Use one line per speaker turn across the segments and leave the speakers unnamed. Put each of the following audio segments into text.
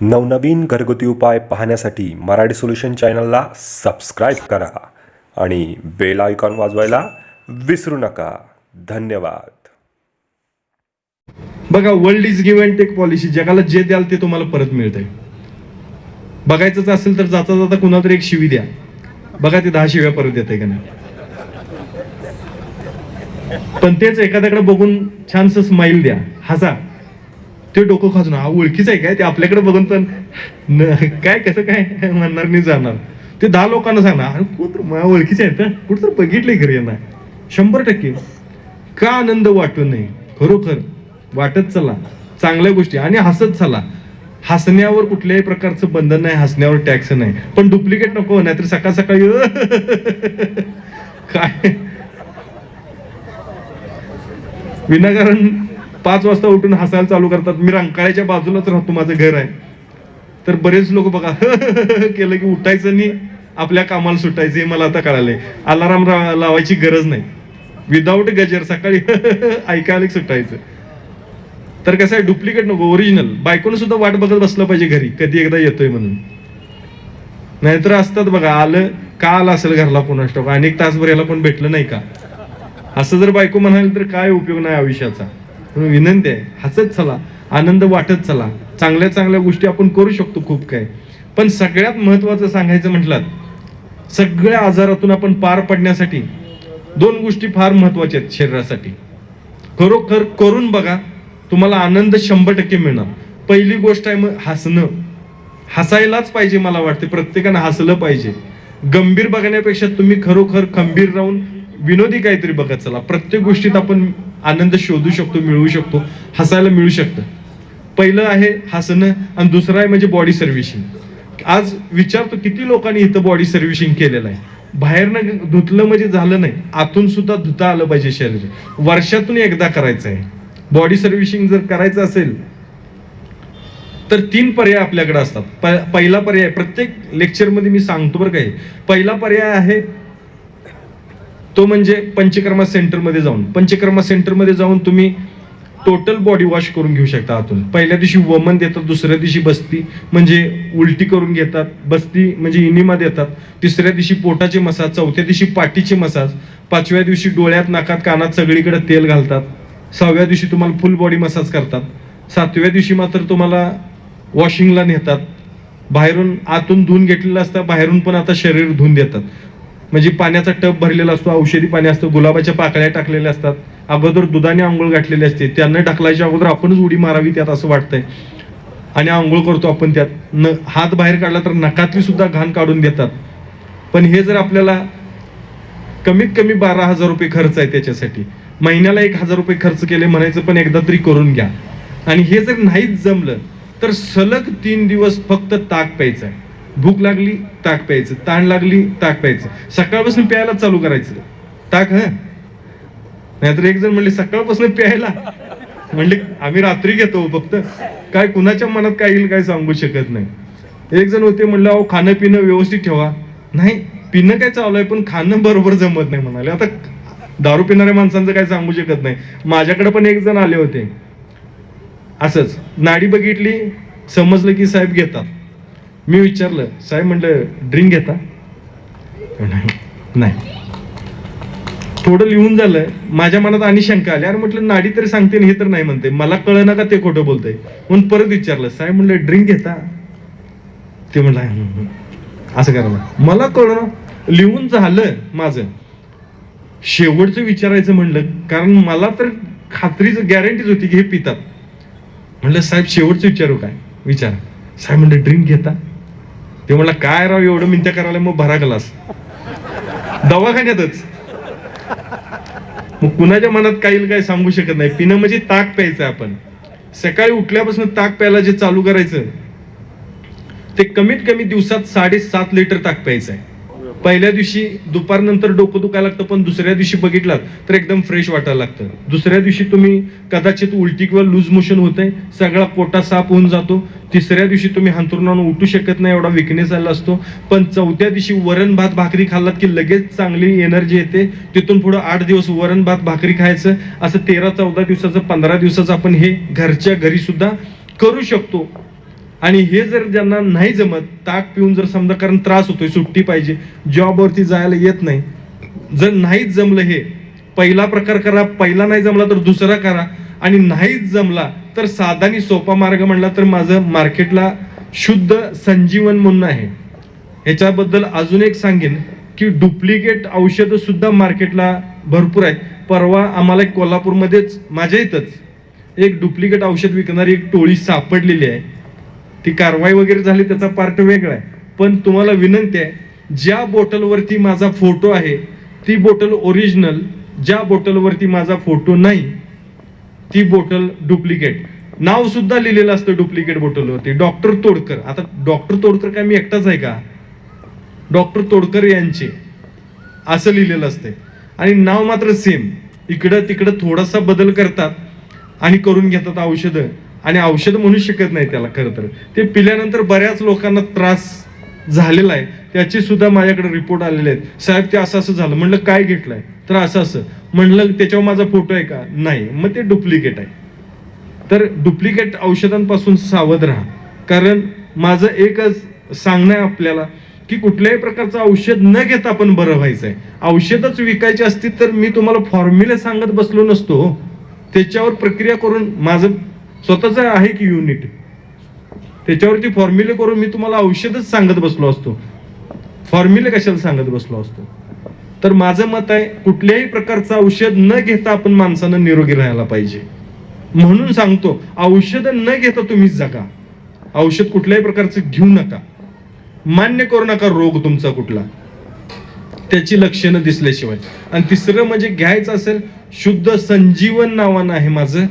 नवनवीन घरगुती उपाय पाहण्यासाठी मराठी सोल्युशन चॅनलला सबस्क्राईब करा आणि बेल आयकॉन वाजवायला विसरू नका. धन्यवाद.
बघा world is give and take policy जगाला जे द्याल ते तुम्हाला परत मिळतंय. बघायचंच असेल तर जाता जाता कुणाला तरी एक शिवी द्या. बघा ते दहा शिव्या परत येते का नाही. पण तेच एखाद्याकडे बघून छानस स्माईल द्या. हसा. ते डोकं खाजून हा ओळखीच आहे काय? ते आपल्याकडे बघून पण काय कसं काय म्हणणार नाही जाणार. ते दहा लोकांना सांगणार अरे कुठं माझ्या ओळखीचे आहेत कुठं तर बघितलंय घरी यांना. शंभर टक्के. का आनंद वाटू नये? खरोखर. वाटत चला. चांगल्या गोष्टी. आणि हसत चला. हसण्यावर कुठल्याही प्रकारचं बंधन नाही हसण्यावर टॅक्स नाही. पण डुप्लिकेट नको नाहीतर सकाळ सकाळी काय? विनाकारण पाच वाजता उठून हसायला चालू करतात. मी रंकाळ्याच्या बाजूलाच राहतो माझं घर आहे. तर बरेच लोक बघा केलं की उठायचं नाही आपल्या कामाला सुटायचं हे मला आता कळालंय. अलाराम लावायची गरज नाही. विदाऊट गजर सकाळी ऐकायला सुटायचं. तर कसं आहे डुप्लिकेट नको ओरिजिनल बायकोनं सुद्धा वाट बघत बसलं पाहिजे घरी. कधी एकदा येतोय म्हणून. नाहीतर असतात बघा आलं का आलं असेल घरला पुन्हा स्टॉक अनेक तासभर याला पण भेटलं नाही का? असं जर बायको म्हणाल तर काय उपयोग नाही आयुष्याचा? म्हणून विनंती आहे हसत चला आनंद वाटत चला. चांगल्या चांगल्या गोष्टी आपण करू शकतो खूप काय पण सगळ्यात महत्वाचं सांगायचं म्हटलं सगळ्या आजारातून आपण पार पडण्यासाठी दोन गोष्टी फार महत्त्वाच्या आहेत शरीरासाठी. खरोखर करून बघा तुम्हाला आनंद शंभर टक्के मिळणार. पहिली गोष्ट आहे मग हसणं. हसायलाच पाहिजे मला वाटते प्रत्येकानं हसलं पाहिजे. गंभीर बघण्यापेक्षा तुम्ही खरोखर खंबीर राहून विनोदी काहीतरी बघत चला. प्रत्येक गोष्टीत आपण आनंद शोधू शकतो मिळवू शकतो हसायला मिळू शकतं. पहिलं आहे हसणं आणि दुसरं आहे म्हणजे बॉडी सर्व्हिसिंग आज विचारतो किती लोकांनी इथं बॉडी सर्व्हिसिंग केलेलं आहे? बाहेरनं धुतलं म्हणजे झालं नाही. आतून सुद्धा धुता आलं पाहिजे शरीर वर्षातून एकदा करायचं आहे. बॉडी सर्व्हिसिंग जर करायचं असेल तर तीन पर्याय आपल्याकडे असतात. प- पहिला पर्याय प्रत्येक लेक्चरमध्ये मी सांगतो बरं काही पहिला पर्याय आहे तो म्हणजे पंचकर्मा सेंटरमध्ये जाऊन. पंचकर्मा सेंटरमध्ये जाऊन तुम्ही टोटल बॉडी वॉश करून घेऊ शकता आतून. पहिल्या दिवशी वमन देतात दुसऱ्या दिवशी बस्ती म्हणजे उलटी करून घेतात बस्ती म्हणजे इनिमा देतात. तिसऱ्या दिवशी पोटाचे मसाज चौथ्या दिवशी पाठीचे मसाज पाचव्या दिवशी डोळ्यात नाकात कानात सगळीकडे तेल घालतात. सहाव्या दिवशी तुम्हाला फुल बॉडी मसाज करतात. सातव्या दिवशी मात्र तुम्हाला वॉशिंगला नेतात. बाहेरून आतून धुवून घेतलेलं असतं बाहेरून पण आता शरीर धुवून देतात. म्हणजे पाण्याचा टब भरलेला असतो औषधी पाणी असतं गुलाबाच्या पाकळ्या टाकलेल्या असतात. अगोदर दुधाने आंघोळ घातलेली असते. त्यांना ढकलायच्या अगोदर आपणच उडी मारावी त्यात असं वाटतंय. आणि आंघोळ करतो आपण त्यात. न हात बाहेर काढला तर नकातली सुद्धा घाण काढून देतात. पण हे जर आपल्याला कमीत कमी बारा हजार रुपये खर्च आहे त्याच्यासाठी. महिन्याला एक हजार रुपये खर्च केले म्हणायचं पण एकदा तरी करून घ्या. आणि हे जर नाहीच जमलं तर सलग तीन दिवस फक्त ताक प्यायचं आहे. भूक लागली ताक प्यायचं. ताण लागली ताक प्यायचं. सकाळपासून प्यायला चालू करायचं. ताक ह? नाहीतर एक जण म्हणले सकाळपासून प्यायला. म्हणले आम्ही रात्री घेतो फक्त. काय कुणाच्या मनात काय येईल काय सांगू शकत नाही. एक जण होते म्हणलं अहो खाणं पिणं व्यवस्थित ठेवा. नाही पिणं काय चालू आहे पण खाणं बरोबर जमत नाही म्हणाले. आता दारू पिणाऱ्या माणसांचं काय सांगू शकत नाही. माझ्याकडे पण एक जण आले होते. असंच. नाडी बघितली समजलं की साहेब घेतात. मी विचारलं साहेब म्हणलं ड्रिंक घेता? नाही. थोडं लिहून झालं माझ्या मनात आणि शंका आली. अरे म्हटलं नाडी तरी सांगते हे तर नाही म्हणते. मला कळं ना का ते खोटं बोलतंय? म्हणून परत विचारलं साहेब म्हणलं ड्रिंक घेता? ते म्हणलं असं करायला मला कळलं लिहून झालं माझं. शेवटचं विचारायचं म्हणलं कारण मला तर खात्रीच गॅरंटीच होती की हे पितात. म्हणलं साहेब शेवटचं विचारू काय? विचार. साहेब म्हणलं ड्रिंक घेता? ते म्हणला काय राव एवढं मिनत्या करायला मग भरा ग्लास दवाखान्यातच. मग कुणाच्या मनात काही काय सांगू शकत नाही. पिणं म्हणजे ताक प्यायचं आपण. सकाळी उठल्यापासून ताक प्यायला जे चालू करायचं ते कमीत कमी दिवसात साडेसात लिटर ताक प्यायचं आहे. पहिल्या दिवशी दुपारनंतर डोकं दुखायला लागतं पण दुसऱ्या दिवशी बघितलात तर एकदम फ्रेश वाटायला लागतं. दुसऱ्या दिवशी तुम्ही कदाचित उलटी किंवा लूज मोशन होतंय सगळा पोटा साफ होऊन जातो. तिसऱ्या दिवशी तुम्ही हंतरुणानं उठू शकत नाही एवढा विकनेस आला असतो. पण चौथ्या दिवशी वरण भात भाकरी खाल्लात की लगेच चांगली एनर्जी येते. तिथून पुढे आठ दिवस वरण भात भाकरी खायचं. असं तेरा चौदा दिवसाचं पंधरा दिवसाचं आपण हे घरच्या घरी सुद्धा करू शकतो. आणि हे जर ज्यांना नाही जमत ताक पिऊन जर समजा कारण त्रास होतोय सुट्टी पाहिजे जॉबवरती जायला येत नाही. जर नाहीच जमलं हे पहिला प्रकार करा पहिला नाही जमला तर दुसरा करा. आणि नाहीच जमला तर साधा आणि सोपा मार्ग म्हणला तर माझं मार्केटला शुद्ध संजीवन म्हणून आहे. ह्याच्याबद्दल अजून एक सांगेन की डुप्लिकेट औषधं सुद्धा मार्केटला भरपूर आहेत. परवा आम्हाला एक कोल्हापूरमध्येच माझ्या इथंच एक डुप्लिकेट औषध विकणारी एक टोळी सापडलेली आहे. ती कारवाई वगैरे झाली त्याचा पार्ट वेगळा आहे. पण तुम्हाला विनंती आहे ज्या बॉटलवरती माझा फोटो आहे ती बॉटल ओरिजिनल ज्या बॉटलवरती माझा फोटो नाही ती बॉटल डुप्लिकेट नाव सुद्धा लिहिलेलं असतं डुप्लिकेट बॉटलवरती. डॉक्टर तोडकर. आता डॉक्टर तोडकर काय मी एकटाच आहे का? डॉक्टर तोडकर यांचे. असं लिहिलेलं असते आणि नाव मात्र सेम इकडं तिकडं थोडासा बदल करतात आणि करून घेतात औषधं. आणि औषध म्हणू शकत नाही त्याला खरं तर. ते पिल्यानंतर बऱ्याच लोकांना त्रास झालेला आहे. त्याचे सुद्धा माझ्याकडे रिपोर्ट आलेले आहेत. साहेब ते असं असं झालं. म्हणलं काय घेतलंय? तर असं असं म्हणलं त्याच्यावर माझा फोटो आहे का? नाही. मग ते डुप्लिकेट आहे. तर डुप्लिकेट औषधांपासून सावध राहा. कारण माझं एकच सांगणं आहे आपल्याला की कुठल्याही प्रकारचं औषध न घेता आपण बरं व्हायचं आहे औषधच विकायची असतील तर मी तुम्हाला फॉर्म्युले सांगत बसलो नसतो हो. त्याच्यावर प्रक्रिया करून माझं स्वतःच आहे की युनिट त्याच्यावरती फॉर्म्युले करून मी तुम्हाला औषधच सांगत बसलो असतो. फॉर्म्युले कशाला सांगत बसलो असतो? तर माझं मत आहे कुठल्याही प्रकारचं औषध न घेता आपण माणसानं निरोगी राहायला पाहिजे. म्हणून सांगतो औषध न घेता तुम्हीच जगा. औषध कुठल्याही प्रकारचं घेऊ नका. मान्य करू नका रोग तुमचा कुठला. त्याची लक्षणं दिसल्याशिवाय. आणि तिसरं म्हणजे घ्यायचं असेल शुद्ध संजीवन नावानं आहे माझं.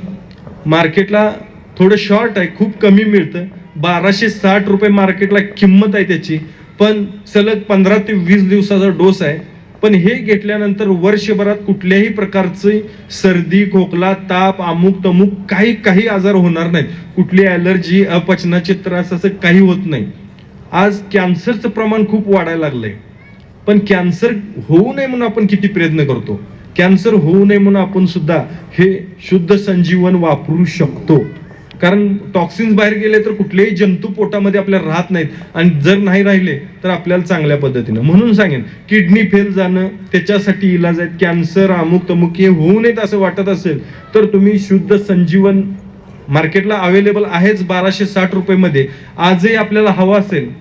मार्केटला थोडं शॉर्ट आहे खूप कमी मिळतं. बाराशे साठ रुपये मार्केटला किंमत आहे त्याची. पण सलग पंधरा ते वीस दिवसाचा डोस आहे. पण हे घेतल्यानंतर वर्षभरात कुठल्याही प्रकारची सर्दी खोकला ताप अमुक तमुक काही काही आजार होणार नाहीत. कुठली ॲलर्जी अपचनाचे त्रास असं काही होत नाही. आज कॅन्सरचं प्रमाण खूप वाढायला लागलंय. पण कॅन्सर होऊ नये म्हणून आपण किती प्रयत्न करतो? कॅन्सर होऊ नये म्हणून आपण सुद्धा हे शुद्ध संजीवन वापरू शकतो. कारण टॉक्सिन्स बाहेर गेले तर कुठलेही जंतू पोटामध्ये आपल्याला राहत नाहीत. आणि जर नाही राहिले तर आपल्याला चांगल्या पद्धतीनं. म्हणून सांगेन किडनी फेल जाणं त्याच्यासाठी इलाज आहेत. कॅन्सर अमुक तमुक हे होऊ नयेत असं वाटत असेल तर तुम्ही शुद्ध संजीवन मार्केटला अवेलेबल आहेच बाराशे साठ रुपयेमध्ये. आजही आपल्याला हवा असेल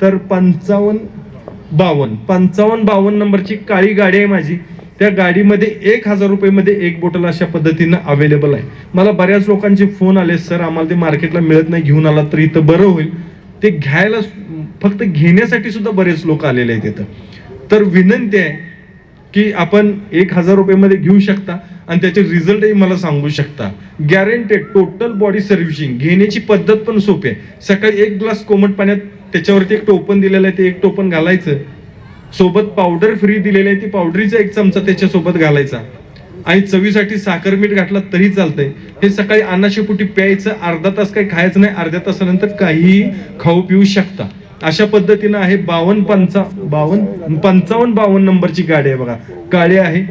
तर पंचावन्न बावन्न. पंचावन्न बावन्न नंबरची काळी गाडी आहे माझी. त्या गाडीमध्ये एक हजार रुपयेमध्ये एक बॉटल अशा पद्धतीनं अवेलेबल आहे. मला बऱ्याच लोकांचे फोन आले सर आम्हाला ते मार्केटला मिळत नाही घेऊन आला तर इथं बरं होईल. ते घ्यायला फक्त घेण्यासाठी सुद्धा बरेच लोक आलेले आहेत इथं. तर विनंती आहे की आपण एक हजार रुपयेमध्ये घेऊ शकता आणि त्याचे रिझल्टही मला सांगू शकता. गॅरंटेड टोटल बॉडी सर्व्हिसिंग घेण्याची पद्धत पण सोपी आहे. सकाळी एक ग्लास कोमट पाण्यात त्याच्यावरती एक टोपन दिलेलं आहे ते एक टोपन घालायचं. सोबत पावडर फ्री दिलेली आहे. ती पावडरीचा एक चमचा त्याच्यासोबत घालायचा. आणि चवीसाठी साखर मीठ घातला तरी चालतंय. हे सकाळी अन्नाशिपोटी प्यायचं अर्धा तास काही खायचं नाही. अर्ध्या तासानंतर काहीही खाऊ पिऊ शकता. अशा पद्धतीनं आहे बावन्न पंचा बावन्न पंचावन्न बावन्न नंबरची गाडी आहे बघा. गाडी आहे.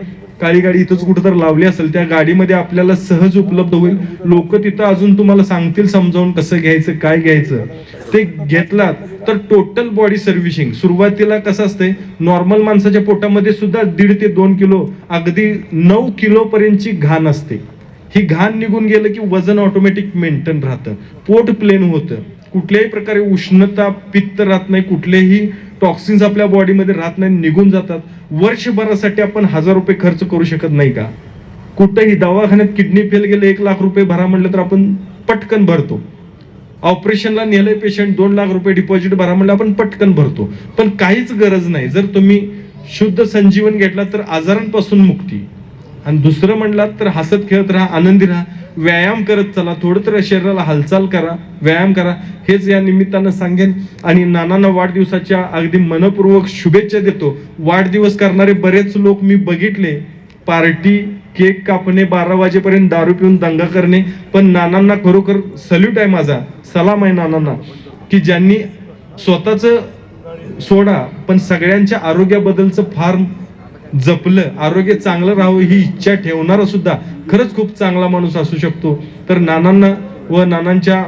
काळी गाडी इथंच कुठं तर लावली असेल त्या गाडीमध्ये आपल्याला सहज उपलब्ध होईल. लोक तिथं अजून तुम्हाला सांगतील समजावून कसं घ्यायचं काय घ्यायचं. ते घेतलात तर टोटल बॉडी सर्व्हिसिंग सुरुवातीला कसं असतंय नॉर्मल माणसाच्या पोटामध्ये सुद्धा दीड ते दोन किलो अगदी नऊ किलो पर्यंतची घाण असते. ही घाण निघून गेलं की वजन ऑटोमॅटिक मेंटेन राहतं. पोट प्लेन होतं. कुठल्याही प्रकारे उष्णता पित्त राहत नाही कुठलेही टॉक्सिन्स आपल्या बॉडीमध्ये राहत नाही निघून जातात. वर्षभरासाठी आपण हजार रुपये खर्च करू शकत नाही का? कुठेही दवाखान्यात किडनी फेल गेले एक लाख रुपये भरा म्हटलं तर आपण पटकन भरतो. ऑपरेशनला नेलंय पेशंट दोन लाख रुपये डिपॉझिट भरा म्हणलं आपण पटकन भरतो. पण काहीच गरज नाही. जर तुम्ही शुद्ध संजीवन घेतला तर आजारांपासून मुक्ती. आणि दुसरं म्हणलात तर हसत खेळत राहा आनंदी राहा. व्यायाम करत चला थोडं तर शरीराला हालचाल करा व्यायाम करा. हेच या निमित्तानं सांगेन. आणि नानांना वाढदिवसाच्या अगदी मनपूर्वक शुभेच्छा देतो. वाढदिवस करणारे बरेच लोक मी बघितले. पार्टी केक कापणे बारा वाजेपर्यंत दारू पिऊन दंगा करणे. पण नानांना खरोखर सल्यूट आहे माझा. सलाम आहे नानांना. की ज्यांनी स्वतःच सोडा पण सगळ्यांच्या आरोग्याबद्दलचं फार जपलं आरोग्य चांगलं राहावं ही इच्छा ठेवणारा सुद्धा खरंच खूप चांगला माणूस असू शकतो. तर नानांना व नानांच्या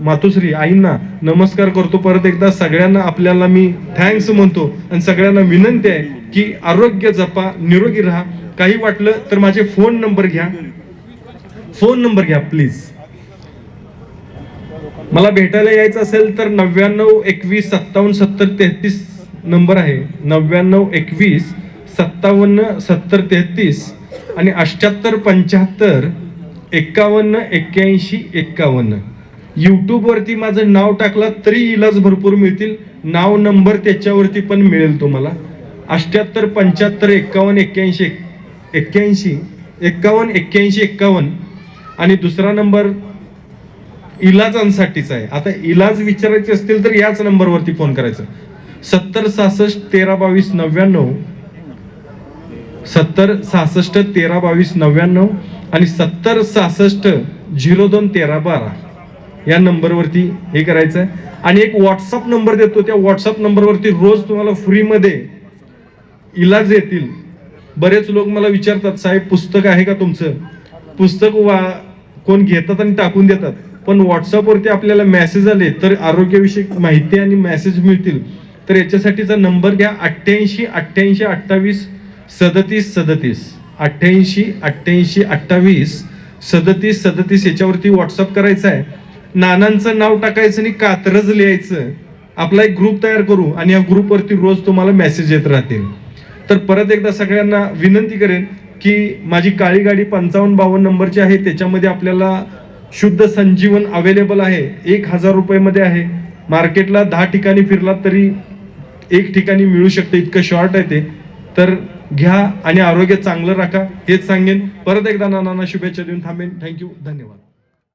मातोश्री आईंना नमस्कार करतो. परत एकदा सगळ्यांना आपल्याला मी थँक्स म्हणतो आणि सगळ्यांना विनंती आहे की आरोग्य जपा निरोगी राहा. काही वाटलं तर माझे फोन नंबर घ्या. फोन नंबर घ्या प्लीज मला भेटायला यायचं असेल तर नव्याण्णव एकवीस सत्तावन्न सत्तर तेहतीस नंबर आहे. नव्याण्णव एकवीस सत्तावन्न सत्तर तेहतीस आणि अठ्याहत्तर पंच्याहत्तर एकावन्न एक्क्याऐंशी एक्कावन्न. यूट्यूबवरती माझं नाव टाकलं तरी इलाज भरपूर मिळतील. नाव नंबर त्याच्यावरती पण मिळेल तुम्हाला. अठ्याहत्तर पंच्याहत्तर एक्कावन्न एक्क्याऐंशी एक्क्याऐंशी एक्कावन्न एक्क्याऐंशी एक्कावन्न. आणि दुसरा नंबर इलाजांसाठीच आहे. आता इलाज विचारायचे असतील तर याच नंबरवरती फोन करायचा. सत्तर सहासष्ट तेरा बावीस नव्याण्णव सत्तर सहासष्ट तेरा बावीस नव्याण्णव आणि सत्तर सहासष्ट झिरो दोन तेरा बारा. या नंबरवरती हे करायचं आहे आणि एक व्हॉट्सअप नंबर देतो. त्या व्हॉट्सअप नंबरवरती रोज तुम्हाला फ्रीमध्ये इलाज येतील. बरेच लोक मला विचारतात साहेब पुस्तक आहे का तुमचं? पुस्तक वा कोण घेतात आणि टाकून देतात. पण व्हॉट्सअपवरती आपल्याला मेसेज आले तर आरोग्यविषयक माहिती आणि मेसेज मिळतील. तर याच्यासाठीचा नंबर घ्या. अठ्ठ्याऐंशी अठ्ठ्याऐंशी अठ्ठावीस सदतीस सदतीस. अठ्ठ्याऐंशी अठ्ठ्याऐंशी अठ्ठावीस. सदतीस सदतीस याच्यावरती व्हॉट्सअप करायचं आहे. नानांचं नाव टाकायचं आणि कात्रज लिहायचं. आपला एक ग्रुप तयार करू आणि या ग्रुपवरती रोज तुम्हाला मेसेज येत राहतील. तर परत एकदा सगळ्यांना विनंती करेन की माझी काळी गाडी पंचावन्न बावन्न नंबरची आहे त्याच्यामध्ये आपल्याला शुद्ध संजीवन अवेलेबल आहे. एक हजार रुपयेमध्ये आहे. मार्केटला दहा ठिकाणी फिरलात तरी एक ठिकाणी मिळू शकते. इतकं शॉर्ट आहे ते. तर घ्या आणि आरोग्य चांगलं राखा हेच सांगेन. परत एकदा नानांना शुभेच्छा देऊन थांबेन. थँक्यू धन्यवाद.